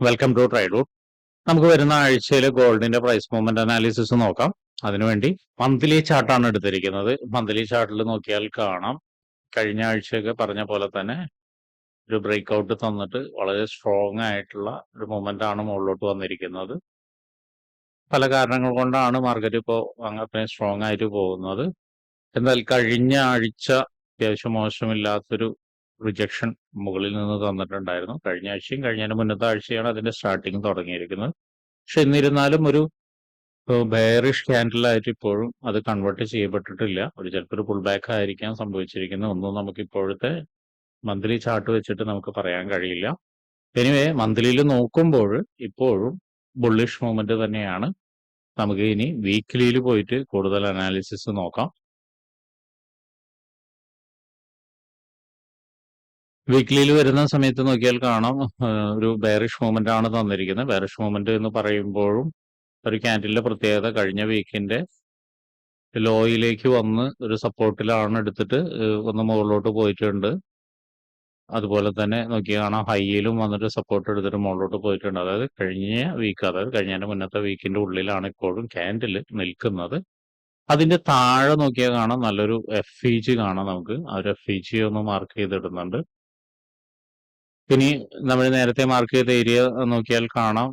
Welcome to ട്രൈഡൂട്ട് നമുക്ക് വരുന്ന ആഴ്ചയിൽ ഗോൾഡിന്റെ പ്രൈസ് മൂവ്മെന്റ് അനാലിസിസ് നോക്കാം. അതിനുവേണ്ടി മന്ത്ലി ചാർട്ടാണ് എടുത്തിരിക്കുന്നത്. മന്ത്ലി ചാർട്ടിൽ നോക്കിയാൽ കാണാം. കഴിഞ്ഞ ആഴ്ചയൊക്കെ പറഞ്ഞ പോലെ തന്നെ ഒരു ബ്രേക്ക് ഔട്ട് തന്നിട്ട് വളരെ സ്ട്രോങ് ആയിട്ടുള്ള ഒരു മൂവ്മെന്റ് ആണ് മുകളിലോട്ട് വന്നിരിക്കുന്നത്. പല കാരണങ്ങൾ കൊണ്ടാണ് മാർക്കറ്റ് ഇപ്പോൾ അങ്ങനെ സ്ട്രോങ് ആയിട്ട് പോകുന്നത്. എന്നാൽ കഴിഞ്ഞ ആഴ്ച അത്യാവശ്യം മോശമില്ലാത്തൊരു റിജക്ഷൻ മുകളിൽ നിന്ന് തന്നിട്ടുണ്ടായിരുന്നു. കഴിഞ്ഞ ആഴ്ചയും കഴിഞ്ഞതിന് മുന്നത്തെ ആഴ്ചയാണ് അതിന്റെ സ്റ്റാർട്ടിങ് തുടങ്ങിയിരിക്കുന്നത്. പക്ഷെ എന്നിരുന്നാലും ഒരു ബെയറിഷ് ക്യാൻഡിലായിട്ട് ഇപ്പോഴും അത് കൺവേർട്ട് ചെയ്യപ്പെട്ടിട്ടില്ല. ഒരു ചിലപ്പോൾ ഒരു പുൾ ബാക്ക് ആയിരിക്കാം സംഭവിച്ചിരിക്കുന്നത്. ഒന്നും നമുക്ക് ഇപ്പോഴത്തെ മന്ത്ലി ചാർട്ട് വെച്ചിട്ട് നമുക്ക് പറയാൻ കഴിയില്ല. എനിവേ മന്ത്ലിയിൽ നോക്കുമ്പോൾ ഇപ്പോഴും ബുള്ളിഷ് മൂവ്മെന്റ് തന്നെയാണ്. നമുക്ക് ഇനി വീക്കിലിയിൽ പോയിട്ട് കൂടുതൽ അനാലിസിസ് നോക്കാം. വീക്ക്ലിയിൽ വരുന്ന സമയത്ത് നോക്കിയാൽ കാണാം ഒരു ബെയറിഷ് മൂവ്മെന്റ് ആണ് തന്നിരിക്കുന്നത്. ബെയറിഷ് മൂവ്മെന്റ് എന്ന് പറയുമ്പോഴും ഒരു ക്യാൻഡിലിന്റെ പ്രത്യേകത കഴിഞ്ഞ വീക്കിന്റെ ലോയിലേക്ക് വന്ന് ഒരു സപ്പോർട്ടിലാണ് എടുത്തിട്ട് ഒന്ന് മുകളിലോട്ട് പോയിട്ടുണ്ട്. അതുപോലെ തന്നെ നോക്കി കാണാം ഹൈയിലും വന്നിട്ട് സപ്പോർട്ട് എടുത്തിട്ട് മുകളിലോട്ട് പോയിട്ടുണ്ട്. അതായത് കഴിഞ്ഞ വീക്ക് അതായത് കഴിഞ്ഞതിന്റെ മുന്നത്തെ വീക്കിന്റെ ഉള്ളിലാണ് ഇപ്പോഴും ക്യാൻഡിൽ നിൽക്കുന്നത്. അതിന്റെ താഴെ നോക്കിയാൽ കാണാം നല്ലൊരു എഫ് ഇ ജി കാണാം നമുക്ക്. ആ ഒരു എഫ് ഇ ജി ഒന്ന് മാർക്ക് ചെയ്തിടുന്നുണ്ട്. ഇനി നമ്മൾ നേരത്തെ മാർക്ക് ചെയ്ത ഏരിയ നോക്കിയാൽ കാണാം.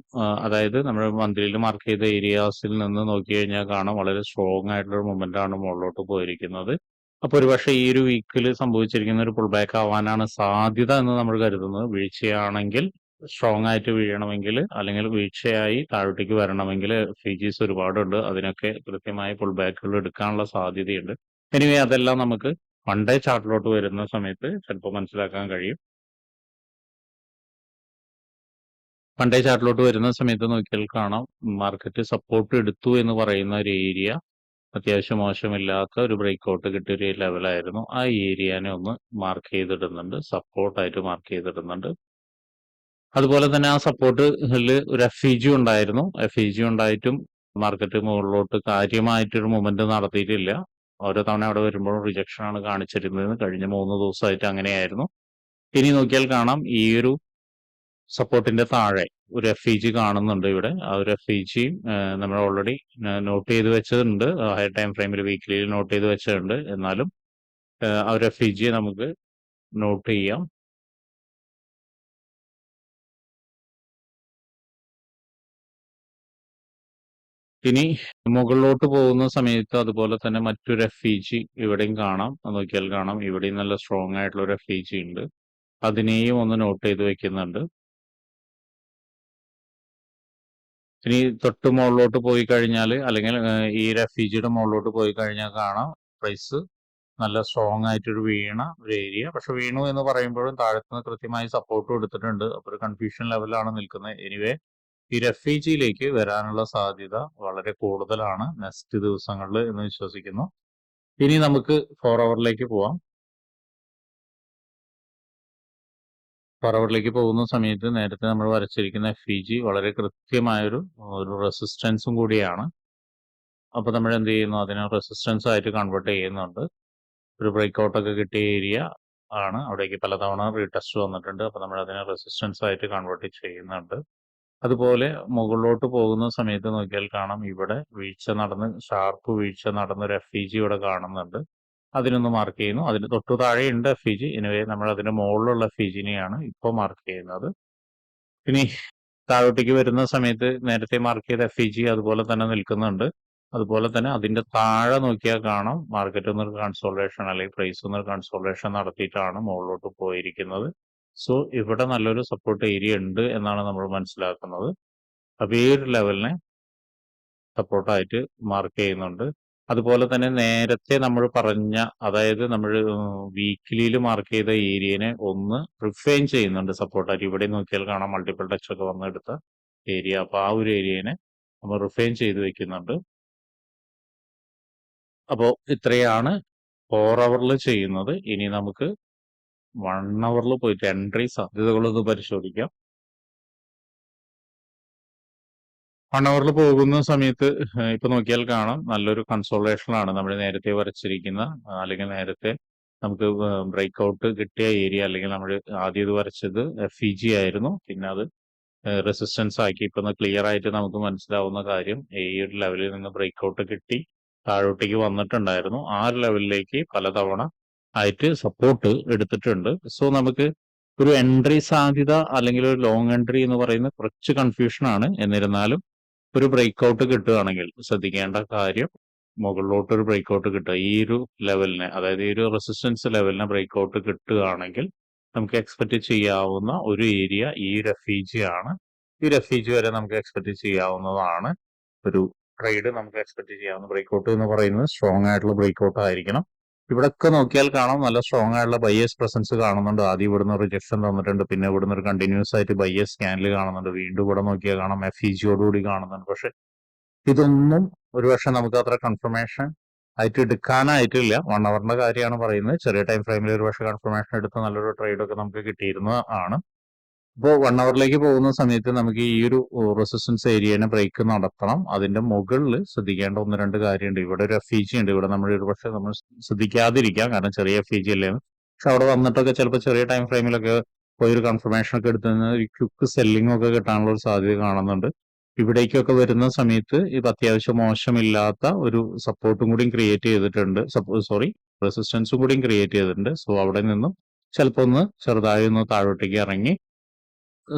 അതായത് നമ്മൾ മന്ത്രിയിൽ മാർക്ക് ചെയ്ത ഏരിയാസിൽ നിന്ന് നോക്കി കഴിഞ്ഞാൽ കാണാം. വളരെ സ്ട്രോങ് ആയിട്ടുള്ള ഒരു ആണ് മുകളിലോട്ട് പോയിരിക്കുന്നത്. അപ്പൊ ഒരുപക്ഷെ ഈ ഒരു വീക്കിൽ സംഭവിച്ചിരിക്കുന്ന ഒരു പുൾ ബാക്ക് ആവാനാണ് സാധ്യത എന്ന് നമ്മൾ കരുതുന്നത്. വീഴ്ചയാണെങ്കിൽ സ്ട്രോങ് ആയിട്ട് വീഴണമെങ്കിൽ അല്ലെങ്കിൽ വീഴ്ചയായി താഴോട്ടേക്ക് വരണമെങ്കിൽ ഫീജീസ് ഒരുപാടുണ്ട്. അതിനൊക്കെ കൃത്യമായ പുൾ ബാക്കുകൾ എടുക്കാനുള്ള സാധ്യതയുണ്ട്. എനിവേ അതെല്ലാം നമുക്ക് വൺ ഡേ ചാർട്ടിലോട്ട് വരുന്ന സമയത്ത് ചിലപ്പോൾ മനസ്സിലാക്കാൻ കഴിയും. ഡേ ചാർട്ടിലോട്ട് വരുന്ന സമയത്ത് നോക്കിയാൽ കാണാം. മാർക്കറ്റ് സപ്പോർട്ട് എടുത്തു എന്ന് പറയുന്ന ഒരു ഏരിയ അത്യാവശ്യം മോശമില്ലാത്ത ഒരു ബ്രേക്ക് ഔട്ട് കിട്ടിയ ഒരു ലെവലായിരുന്നു ആ ഏരിയനെ ഒന്ന് മാർക്ക് ചെയ്തിടുന്നുണ്ട്. സപ്പോർട്ടായിട്ട് മാർക്ക് ചെയ്തിടുന്നുണ്ട്. അതുപോലെ തന്നെ ആ സപ്പോർട്ടിൽ ഒരു എഫ് ഇ ജി ഉണ്ടായിരുന്നു. എഫ് ഇ ജി ഉണ്ടായിട്ടും മാർക്കറ്റ് മുകളിലോട്ട് കാര്യമായിട്ടൊരു മൂവ്മെന്റ് നടത്തിയിട്ടില്ല. ഓരോ തവണ അവിടെ വരുമ്പോഴും റിജക്ഷൻ ആണ് കാണിച്ചിരുന്നത്. കഴിഞ്ഞ മൂന്ന് ദിവസമായിട്ട് അങ്ങനെയായിരുന്നു. ഇനി നോക്കിയാൽ കാണാം. ഈ ഒരു സപ്പോർട്ടിന്റെ താഴെ ഒരു എഫ് കാണുന്നുണ്ട് ഇവിടെ. ആ ഒരു എഫ് ഇ നമ്മൾ ഓൾറെഡി നോട്ട് ചെയ്ത് വെച്ചതുണ്ട്. ഹയർ ടൈം ഫ്രെയിമിൽ വീക്കിലി നോട്ട് ചെയ്ത് വെച്ചതുണ്ട്. എന്നാലും ആ, ഒരു എഫ് ഇ നമുക്ക് നോട്ട് ചെയ്യാം. ഇനി മുകളിലോട്ട് പോകുന്ന സമയത്ത് അതുപോലെ തന്നെ മറ്റൊരു എഫ് ഇ ജി ഇവിടെയും കാണാം. നോക്കിയാൽ കാണാം. ഇവിടെയും നല്ല സ്ട്രോങ് ആയിട്ടുള്ള ഒരു എഫ് ഇ ജി ഉണ്ട്. അതിനെയും ഒന്ന് നോട്ട് ചെയ്ത് വെക്കുന്നുണ്ട്. ഇനി തൊട്ട് മുകളിലോട്ട് പോയി കഴിഞ്ഞാൽ അല്ലെങ്കിൽ ഈ റെഫ്യൂജിയുടെ മുകളിലോട്ട് പോയി കഴിഞ്ഞാൽ കാണാം. പ്രൈസ് നല്ല സ്ട്രോങ് ആയിട്ടൊരു വീണ ഒരു ഏരിയ പക്ഷെ വീണു എന്ന് പറയുമ്പോഴും താഴത്തുനിന്ന് കൃത്യമായി സപ്പോർട്ട് കൊടുത്തിട്ടുണ്ട് അപ്പോൾ ഒരു കൺഫ്യൂഷൻ ലെവലാണ് നിൽക്കുന്നത്. എനിവേ ഈ റെഫ്യൂജിയിലേക്ക് വരാനുള്ള സാധ്യത വളരെ കൂടുതലാണ്. നെക്സ്റ്റ് ദിവസങ്ങളിൽ എന്ന് വിശ്വസിക്കുന്നു. ഇനി നമുക്ക് ഫോർ അവറിലേക്ക് പോവാം. ഫോർ പോകുന്ന സമയത്ത് നേരത്തെ നമ്മൾ വരച്ചിരിക്കുന്ന എഫ് ഇ ജി വളരെ കൃത്യമായൊരു ഒരു റെസിസ്റ്റൻസും കൂടിയാണ്. അപ്പോൾ നമ്മൾ എന്ത് ചെയ്യുന്നു? അതിനെ റെസിസ്റ്റൻസ് ആയിട്ട് കൺവേർട്ട് ചെയ്യുന്നുണ്ട്. ഒരു ബ്രേക്ക് ഔട്ട് ഒക്കെ കിട്ടിയ ഏരിയ ആണ്. അവിടേക്ക് പലതവണ റീടെസ്റ്റ് വന്നിട്ടുണ്ട്. അപ്പോൾ നമ്മൾ അതിനെ റെസിസ്റ്റൻസ് ആയിട്ട് കൺവേർട്ട് ചെയ്യുന്നുണ്ട്. അതുപോലെ മുകളിലോട്ട് പോകുന്ന സമയത്ത് നോക്കിയാൽ കാണാം ഇവിടെ വീഴ്ച നടന്ന് ഷാർപ്പ് വീഴ്ച നടന്ന ഒരു എഫ് ഇ ജി ഇവിടെ കാണുന്നുണ്ട്. അതിനൊന്ന് മാർക്ക് ചെയ്യുന്നു. അതിന് തൊട്ടു താഴെയുണ്ട് എഫ് ഇ ജി ഇനിവേ നമ്മൾ അതിന് മുകളിലുള്ള എഫ് ഇ ജിനെയാണ് ഇപ്പോൾ മാർക്ക് ചെയ്യുന്നത്. ഇനി താഴോട്ടേക്ക് വരുന്ന സമയത്ത് നേരത്തെ മാർക്ക് ചെയ്ത എഫ് ഇ ജി അതുപോലെ തന്നെ നിൽക്കുന്നുണ്ട്. അതുപോലെ തന്നെ അതിന്റെ താഴെ നോക്കിയാൽ കാണാം. മാർക്കറ്റ് ഒന്നൊരു കൺസോൾട്ടേഷൻ അല്ലെങ്കിൽ പ്രൈസ് ഒന്നൊരു കൺസോൾട്ടേഷൻ നടത്തിയിട്ടാണ് മുകളിലോട്ട് പോയിരിക്കുന്നത്. സോ ഇവിടെ നല്ലൊരു സപ്പോർട്ട് ഏരിയ ഉണ്ട് എന്നാണ് നമ്മൾ മനസ്സിലാക്കുന്നത്. അപ്പൊ ഈ ഒരു ലെവലിനെ സപ്പോർട്ടായിട്ട് മാർക്ക് ചെയ്യുന്നുണ്ട്. അതുപോലെ തന്നെ നേരത്തെ നമ്മൾ പറഞ്ഞ അതായത് നമ്മൾ വീക്കിലിയിൽ മാർക്ക് ചെയ്ത ഏരിയനെ ഒന്ന് റിഫൈൻ ചെയ്യുന്നുണ്ട് സപ്പോർട്ടായിട്ട് ഇവിടെ നോക്കിയാൽ കാണാം മൾട്ടിപ്പിൾ ടച്ച് ഒക്കെ വന്നെടുത്ത ഏരിയ അപ്പൊ ആ ഒരു ഏരിയനെ നമ്മൾ റിഫൈൻ ചെയ്ത് വെക്കുന്നുണ്ട്. അപ്പോൾ ഇത്രയാണ് ഫോർ അവറിൽ ചെയ്യുന്നത്. ഇനി നമുക്ക് വൺ അവറിൽ പോയിട്ട് എൻട്രി സാധ്യതകളൊന്ന് പരിശോധിക്കാം. വൺ അവറിൽ പോകുന്ന സമയത്ത് ഇപ്പൊ നോക്കിയാൽ കാണാം നല്ലൊരു കൺസോളേഷൻ ആണ് നമ്മൾ നേരത്തെ വരച്ചിരിക്കുന്ന അല്ലെങ്കിൽ നേരത്തെ നമുക്ക് ബ്രേക്ക് ഔട്ട് കിട്ടിയ ഏരിയ അല്ലെങ്കിൽ നമ്മൾ ആദ്യം ഇത് വരച്ചത് എഫ് ഇ ജി ആയിരുന്നു. പിന്നെ അത് റെസിസ്റ്റൻസ് ആക്കി. ഇപ്പൊ ക്ലിയർ ആയിട്ട് നമുക്ക് മനസ്സിലാവുന്ന കാര്യം ഈ ഒരു ലെവലിൽ നിന്ന് ബ്രേക്ക് ഔട്ട് കിട്ടി താഴോട്ടേക്ക് വന്നിട്ടുണ്ടായിരുന്നു. ആ ഒരു ലെവലിലേക്ക് പലതവണ ആയിട്ട് സപ്പോർട്ട് എടുത്തിട്ടുണ്ട്. സോ നമുക്ക് ഒരു എൻട്രി സാധ്യത അല്ലെങ്കിൽ ഒരു ലോങ് എൻട്രി എന്ന് പറയുന്നത് കുറച്ച് കൺഫ്യൂഷൻ ആണ്. എന്നിരുന്നാലും ഒരു ബ്രേക്ക്ഔട്ട് കിട്ടുകയാണെങ്കിൽ ശ്രദ്ധിക്കേണ്ട കാര്യം മുകളിലോട്ട് ഒരു ബ്രേക്ക്ഔട്ട് കിട്ടുക. ഈ ഒരു ലെവലിന് അതായത് ഈ ഒരു റെസിസ്റ്റൻസ് ലെവലിനെ ബ്രേക്ക്ഔട്ട് കിട്ടുകയാണെങ്കിൽ നമുക്ക് എക്സ്പെക്ട് ചെയ്യാവുന്ന ഒരു ഏരിയ ഈ റെഫ്യൂജി ആണ്. ഈ റെഫ്യൂജി വരെ നമുക്ക് എക്സ്പെക്ട് ചെയ്യാവുന്നതാണ്. ഒരു ട്രേഡ് നമുക്ക് എക്സ്പെക്ട് ചെയ്യാവുന്ന ബ്രേക്ക്ഔട്ട് എന്ന് പറയുന്നത് സ്ട്രോങ് ആയിട്ടുള്ള ബ്രേക്കൗട്ട് ആയിരിക്കണം. ഇവിടൊക്കെ നോക്കിയാൽ കാണാം. നല്ല സ്ട്രോങ് ആയിട്ടുള്ള ബയ്യേഴ്സ് പ്രസൻസ് കാണുന്നുണ്ട്. ആദ്യം ഇവിടുന്ന് റിജക്ഷൻ തന്നിട്ടുണ്ട്. പിന്നെ ഇവിടുന്ന് ഒരു കണ്ടിന്യൂസ് ആയിട്ട് ബയ്യേഴ്സ് സ്കാനിൽ കാണുന്നുണ്ട്. വീണ്ടും ഇവിടെ നോക്കിയാൽ കാണാം. എഫ് ഇ ജിയോടുകൂടി കാണുന്നുണ്ട്. പക്ഷെ ഇതൊന്നും ഒരുപക്ഷെ നമുക്ക് അത്ര കൺഫർമേഷൻ ആയിട്ട് എടുക്കാനായിട്ടില്ല. വൺ അവറിന്റെ കാര്യമാണ് പറയുന്നത്. ചെറിയ ടൈം ഫ്രെയിമിൽ ഒരുപക്ഷെ കൺഫർമേഷൻ എടുത്ത് നല്ലൊരു ട്രേഡ് ഒക്കെ നമുക്ക് കിട്ടിയിരുന്ന ആണ്. ഇപ്പോൾ വൺ അവറിലേക്ക് പോകുന്ന സമയത്ത് നമുക്ക് ഈ ഒരു റെസിസ്റ്റൻസ് ഏരിയനെ ബ്രേക്ക് നടത്തണം. അതിന്റെ മുകളിൽ ശ്രദ്ധിക്കേണ്ട ഒന്ന് രണ്ട് കാര്യമുണ്ട്. ഇവിടെ ഒരു എഫ് ഉണ്ട്. ഇവിടെ നമ്മൾ ഒരു പക്ഷേ നമ്മൾ ശ്രദ്ധിക്കാതിരിക്കാം. കാരണം ചെറിയ എഫ് അല്ലേ? പക്ഷെ അവിടെ വന്നിട്ടൊക്കെ ചിലപ്പോൾ ചെറിയ ടൈം ഫ്രെയിമിലൊക്കെ പോയി ഒരു കൺഫർമേഷൻ ഒക്കെ എടുത്തു ഒരു ക്യുക്ക് സെല്ലിംഗ് ഒക്കെ കിട്ടാനുള്ള ഒരു സാധ്യത കാണുന്നുണ്ട്. ഇവിടേക്കൊക്കെ വരുന്ന സമയത്ത് ഇത് അത്യാവശ്യം മോശമില്ലാത്ത ഒരു സപ്പോർട്ടും കൂടിയും ക്രിയേറ്റ് ചെയ്തിട്ടുണ്ട്. സോറി റെസിസ്റ്റൻസും കൂടിയും ക്രിയേറ്റ് ചെയ്തിട്ടുണ്ട്. സോ അവിടെ നിന്നും ചിലപ്പോൾ ഒന്ന് ചെറുതായി ഒന്ന് താഴോട്ടേക്ക് ഇറങ്ങി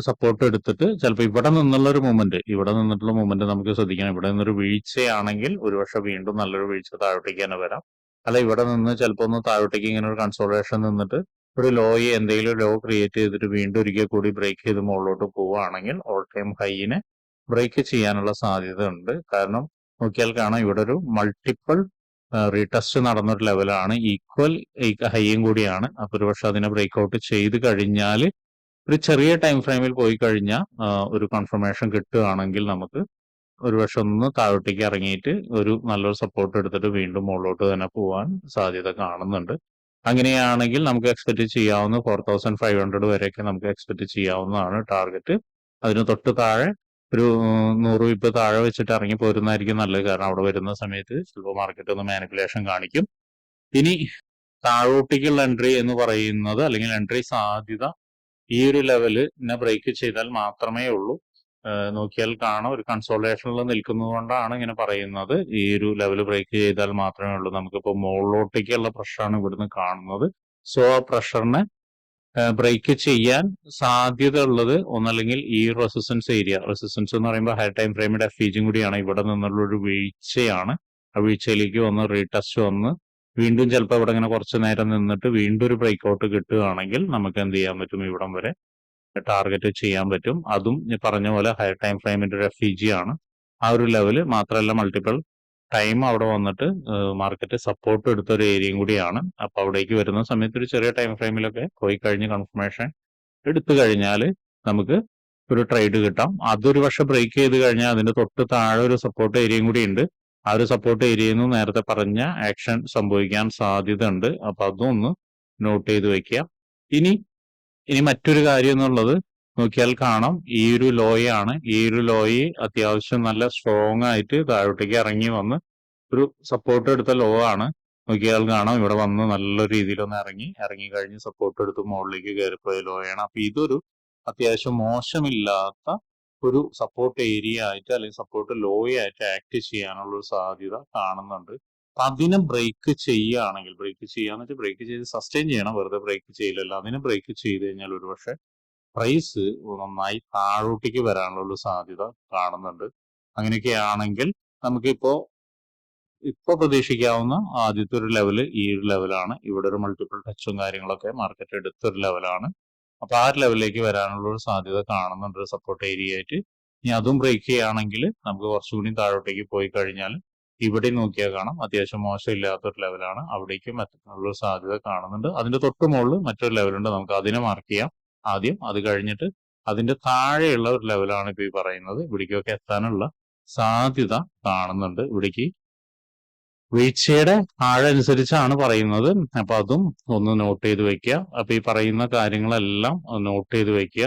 സപ്പോർട്ട് എടുത്തിട്ട് ചിലപ്പോൾ ഇവിടെ നിന്നുള്ള ഒരു മൂവ്മെന്റ് ഇവിടെ നിന്നിട്ടുള്ള മൂവ്മെന്റ് നമുക്ക് ശ്രദ്ധിക്കണം. ഇവിടെ നിന്നൊരു വീഴ്ചയാണെങ്കിൽ ഒരുപക്ഷെ വീണ്ടും നല്ലൊരു വീഴ്ച താഴോട്ടേക്ക് തന്നെ വരാം. അല്ല ഇവിടെ നിന്ന് ചിലപ്പോൾ ഒന്ന് താഴോട്ടേക്ക് ഇങ്ങനെ ഒരു കൺസോളേഷൻ നിന്നിട്ട് ഒരു ലോയെ എന്തെങ്കിലും ലോ ക്രിയേറ്റ് ചെയ്തിട്ട് വീണ്ടും ഒരിക്കൽ കൂടി ബ്രേക്ക് ചെയ്ത് മുകളിലോട്ട് പോവുകയാണെങ്കിൽ ഓൾ ടൈം ഹൈനെ ബ്രേക്ക് ചെയ്യാനുള്ള സാധ്യത ഉണ്ട് കാരണം നോക്കിയാൽ കാണാം ഇവിടെ ഒരു മൾട്ടിപ്പിൾ റീടെസ്റ്റ് നടന്നൊരു ലെവലാണ് ഈക്വൽ ഹൈയും കൂടിയാണ്. അപ്പൊ ഒരുപക്ഷെ അതിനെ ബ്രേക്ക് ഔട്ട് ചെയ്ത് കഴിഞ്ഞാൽ ഒരു ചെറിയ ടൈം ഫ്രെയിമിൽ പോയി കഴിഞ്ഞാൽ ഒരു കൺഫർമേഷൻ കിട്ടുകയാണെങ്കിൽ നമുക്ക് ഒരു പക്ഷെ ഒന്ന് താഴോട്ടേക്ക് ഇറങ്ങിയിട്ട് ഒരു നല്ലൊരു സപ്പോർട്ട് എടുത്തിട്ട് വീണ്ടും മുകളിലോട്ട് തന്നെ പോകാൻ സാധ്യത കാണുന്നുണ്ട്. അങ്ങനെയാണെങ്കിൽ നമുക്ക് എക്സ്പെക്ട് ചെയ്യാവുന്ന ഫോർ തൗസൻഡ് ഫൈവ് ഹൺഡ്രഡ് വരെയൊക്കെ നമുക്ക് എക്സ്പെക്ട് ചെയ്യാവുന്നതാണ് ടാർഗറ്റ് അതിന് തൊട്ട് താഴെ ഒരു നൂറ് വിപ്പ് താഴെ വെച്ചിട്ട് ഇറങ്ങി പോരുന്നതായിരിക്കും നല്ലത്. കാരണം അവിടെ വരുന്ന സമയത്ത് ചിലപ്പോൾ മാർക്കറ്റ് ഒന്ന് മാനിപ്പുലേഷൻ കാണിക്കും. ഇനി താഴോട്ടേക്കുള്ള എൻട്രി എന്ന് പറയുന്നത് അല്ലെങ്കിൽ എൻട്രി സാധ്യത ഈ ഒരു ലെവൽ ഇന്നെ ബ്രേക്ക് ചെയ്താൽ മാത്രമേ ഉള്ളൂ. നോക്കിയാൽ കാണാം. ഒരു കൺസോളേഷനിൽ നിൽക്കുന്നതുകൊണ്ടാണ് ഇങ്ങനെ പറയുന്നത്. ഈ ഒരു ലെവൽ ബ്രേക്ക് ചെയ്താൽ മാത്രമേ ഉള്ളൂ. നമുക്കിപ്പോൾ മുകളിലോട്ടേക്കുള്ള പ്രഷറാണ് ഇവിടുന്ന് കാണുന്നത്. സോ ആ പ്രഷറിനെ ബ്രേക്ക് ചെയ്യാൻ സാധ്യത ഉള്ളത് ഒന്നല്ലെങ്കിൽ ഈ റെസിസ്റ്റൻസ് ഏരിയ റെസിസ്റ്റൻസ് എന്ന് പറയുമ്പോൾ ഹൈ ടൈം ഫ്രെയിമിന്റെ എഫീജും കൂടിയാണ്. ഇവിടെ നിന്നുള്ള ഒരു വീഴ്ചയാണ്. ആ വീഴ്ചയിലേക്ക് വന്ന് റീടെസ്റ്റ് വന്ന് വീണ്ടും ചിലപ്പോൾ ഇവിടെ ഇങ്ങനെ കുറച്ച് നേരം നിന്നിട്ട് വീണ്ടും ഒരു ബ്രേക്ക് ഔട്ട് കിട്ടുകയാണെങ്കിൽ നമുക്ക് എന്ത് ചെയ്യാൻ പറ്റും? ഇവിടം വരെ ടാർഗറ്റ് ചെയ്യാൻ പറ്റും. അതും പറഞ്ഞ പോലെ ഹയർ ടൈം ഫ്രെയിമിന്റെ ഒരു ആണ്. ആ ഒരു ലെവൽ മാത്രമല്ല മൾട്ടിപ്പിൾ ടൈം അവിടെ വന്നിട്ട് മാർക്കറ്റ് സപ്പോർട്ട് എടുത്ത ഒരു ഏരിയയും കൂടിയാണ്. അപ്പൊ അവിടേക്ക് വരുന്ന സമയത്ത് ഒരു ചെറിയ ടൈം ഫ്രെയിമിലൊക്കെ പോയി കഴിഞ്ഞ് കൺഫർമേഷൻ എടുത്തു കഴിഞ്ഞാൽ നമുക്ക് ഒരു ട്രേഡ് കിട്ടാം. അതൊരു പക്ഷെ ബ്രേക്ക് ചെയ്ത് കഴിഞ്ഞാൽ അതിന്റെ തൊട്ട് താഴെ ഒരു സപ്പോർട്ട് ഏരിയയും കൂടി ഉണ്ട്. ആ ഒരു സപ്പോർട്ട് ഏരിയയിൽ നിന്ന് നേരത്തെ പറഞ്ഞ ആക്ഷൻ സംഭവിക്കാൻ സാധ്യത ഉണ്ട് അപ്പൊ അതൊന്ന് നോട്ട് ചെയ്ത് വെക്കുക. ഇനി ഇനി മറ്റൊരു കാര്യം എന്നുള്ളത് നോക്കിയാൽ കാണാം. ഈ ഒരു ലോയാണ് ഈ ഒരു ലോയി അത്യാവശ്യം നല്ല സ്ട്രോങ് ആയിട്ട് താഴോട്ടേക്ക് ഇറങ്ങി വന്ന് ഒരു സപ്പോർട്ട് എടുത്ത ലോ ആണ് നോക്കിയാൽ കാണാം. ഇവിടെ വന്ന് നല്ല രീതിയിൽ ഒന്ന് ഇറങ്ങി ഇറങ്ങി കഴിഞ്ഞ് സപ്പോർട്ട് എടുത്ത് മുകളിലേക്ക് കയറിപ്പോയ ലോയാണ്. അപ്പൊ ഇതൊരു അത്യാവശ്യം മോശമില്ലാത്ത ഒരു സപ്പോർട്ട് ഏരിയ ആയിട്ട് അല്ലെങ്കിൽ സപ്പോർട്ട് ലോ ആയിട്ട് ആക്ട് ചെയ്യാനുള്ള ഒരു സാധ്യത കാണുന്നുണ്ട്. അതിനെ ബ്രേക്ക് ചെയ്യുകയാണെങ്കിൽ ബ്രേക്ക് ചെയ്യാന്ന് വെച്ചാൽ ബ്രേക്ക് ചെയ്ത് സസ്റ്റെയിൻ ചെയ്യണം. വെറുതെ ബ്രേക്ക് ചെയ്യില്ല അതിനെ ബ്രേക്ക് ചെയ്ത് കഴിഞ്ഞാൽ ഒരുപക്ഷെ പ്രൈസ് നന്നായി താഴോട്ടേക്ക് വരാനുള്ള ഒരു സാധ്യത കാണുന്നുണ്ട്. അങ്ങനെയൊക്കെയാണെങ്കിൽ നമുക്കിപ്പോ ഇപ്പൊ പ്രതീക്ഷിക്കാവുന്ന ആദ്യത്തെ ഒരു ലെവൽ ഈ ഒരു ലെവലാണ് ഇവിടെ ഒരു മൾട്ടിപ്പിൾ ടച്ചും കാര്യങ്ങളൊക്കെ മാർക്കറ്റ് എടുത്തൊരു ലെവലാണ് അപ്പൊ ആ ഒരു ലെവലിലേക്ക് വരാനുള്ള ഒരു സാധ്യത കാണുന്നുണ്ട് ഒരു സപ്പോർട്ട് ഏരിയ ആയിട്ട്. ഇനി അതും ബ്രേക്ക് ചെയ്യുകയാണെങ്കിൽ നമുക്ക് കുറച്ചുകൂടി താഴോട്ടേക്ക് പോയി കഴിഞ്ഞാൽ ഇവിടെ നോക്കിയാൽ കാണാം അത്യാവശ്യം മോശമില്ലാത്തൊരു ലെവലാണ് അവിടേക്കും എത്താനുള്ള സാധ്യത കാണുന്നുണ്ട്. അതിന്റെ തൊട്ട് മുകളിൽ മറ്റൊരു ലെവലുണ്ട് നമുക്ക് അതിനെ മാർക്ക് ചെയ്യാം ആദ്യം. അത് കഴിഞ്ഞിട്ട് അതിന്റെ താഴെയുള്ള ഒരു ലെവലാണ് ഇപ്പൊ ഈ പറയുന്നത്. ഇവിടേക്കൊക്കെ എത്താനുള്ള സാധ്യത കാണുന്നുണ്ട്. ഇവിടേക്ക് വീഴ്ചയുടെ ആഴനുസരിച്ചാണ് പറയുന്നത്. അപ്പൊ അതും ഒന്ന് നോട്ട് ചെയ്ത് വെക്കുക. അപ്പൊ ഈ പറയുന്ന കാര്യങ്ങളെല്ലാം നോട്ട് ചെയ്ത് വെക്കുക.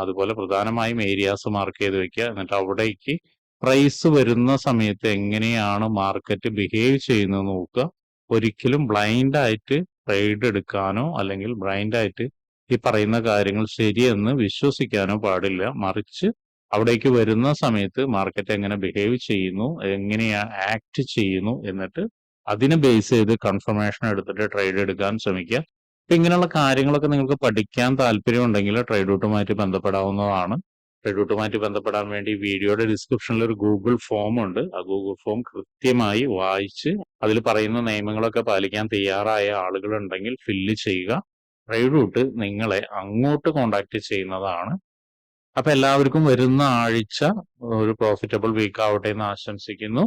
അതുപോലെ പ്രധാനമായും ഏരിയാസ് മാർക്ക് ചെയ്ത് വെക്കുക. എന്നിട്ട് അവിടേക്ക് പ്രൈസ് വരുന്ന സമയത്ത് എങ്ങനെയാണ് മാർക്കറ്റ് ബിഹേവ് ചെയ്യുന്നത് നോക്കുക. ഒരിക്കലും ബ്ലൈൻഡ് ആയിട്ട് ട്രേഡ് എടുക്കാനോ അല്ലെങ്കിൽ ബ്ലൈൻഡ് ആയിട്ട് ഈ പറയുന്ന കാര്യങ്ങൾ ശരിയെന്ന് വിശ്വസിക്കാനോ പാടില്ല. മറിച്ച് അവിടേക്ക് വരുന്ന സമയത്ത് മാർക്കറ്റ് എങ്ങനെ ബിഹേവ് ചെയ്യുന്നു എങ്ങനെയാ ആക്ട് ചെയ്യുന്നു എന്നിട്ട് അതിനെ ബേസ് ചെയ്ത് കൺഫർമേഷൻ എടുത്തിട്ട് ട്രേഡ് എടുക്കാൻ ശ്രമിക്കുക. അപ്പൊ ഇങ്ങനെയുള്ള കാര്യങ്ങളൊക്കെ നിങ്ങൾക്ക് പഠിക്കാൻ താല്പര്യമുണ്ടെങ്കിൽ ട്രേഡ് റൂട്ടുമായിട്ട് ബന്ധപ്പെടാവുന്നതാണ്. ട്രേഡ് റൂട്ടുമായിട്ട് ബന്ധപ്പെടാൻ വേണ്ടി വീഡിയോയുടെ ഡിസ്ക്രിപ്ഷനിൽ ഒരു ഗൂഗിൾ ഫോം ഉണ്ട്. ആ ഗൂഗിൾ ഫോം കൃത്യമായി വായിച്ച് അതിൽ പറയുന്ന നിയമങ്ങളൊക്കെ പാലിക്കാൻ തയ്യാറായ ആളുകളുണ്ടെങ്കിൽ ഫില്ല് ചെയ്യുക. ട്രേഡ് റൂട്ട് നിങ്ങളെ അങ്ങോട്ട് കോണ്ടാക്ട് ചെയ്യുന്നതാണ് അപ്പൊ എല്ലാവർക്കും വരുന്ന ആഴ്ച ഒരു പ്രോഫിറ്റബിൾ വീക്ക് ആവട്ടെ എന്ന് ആശംസിക്കുന്നു.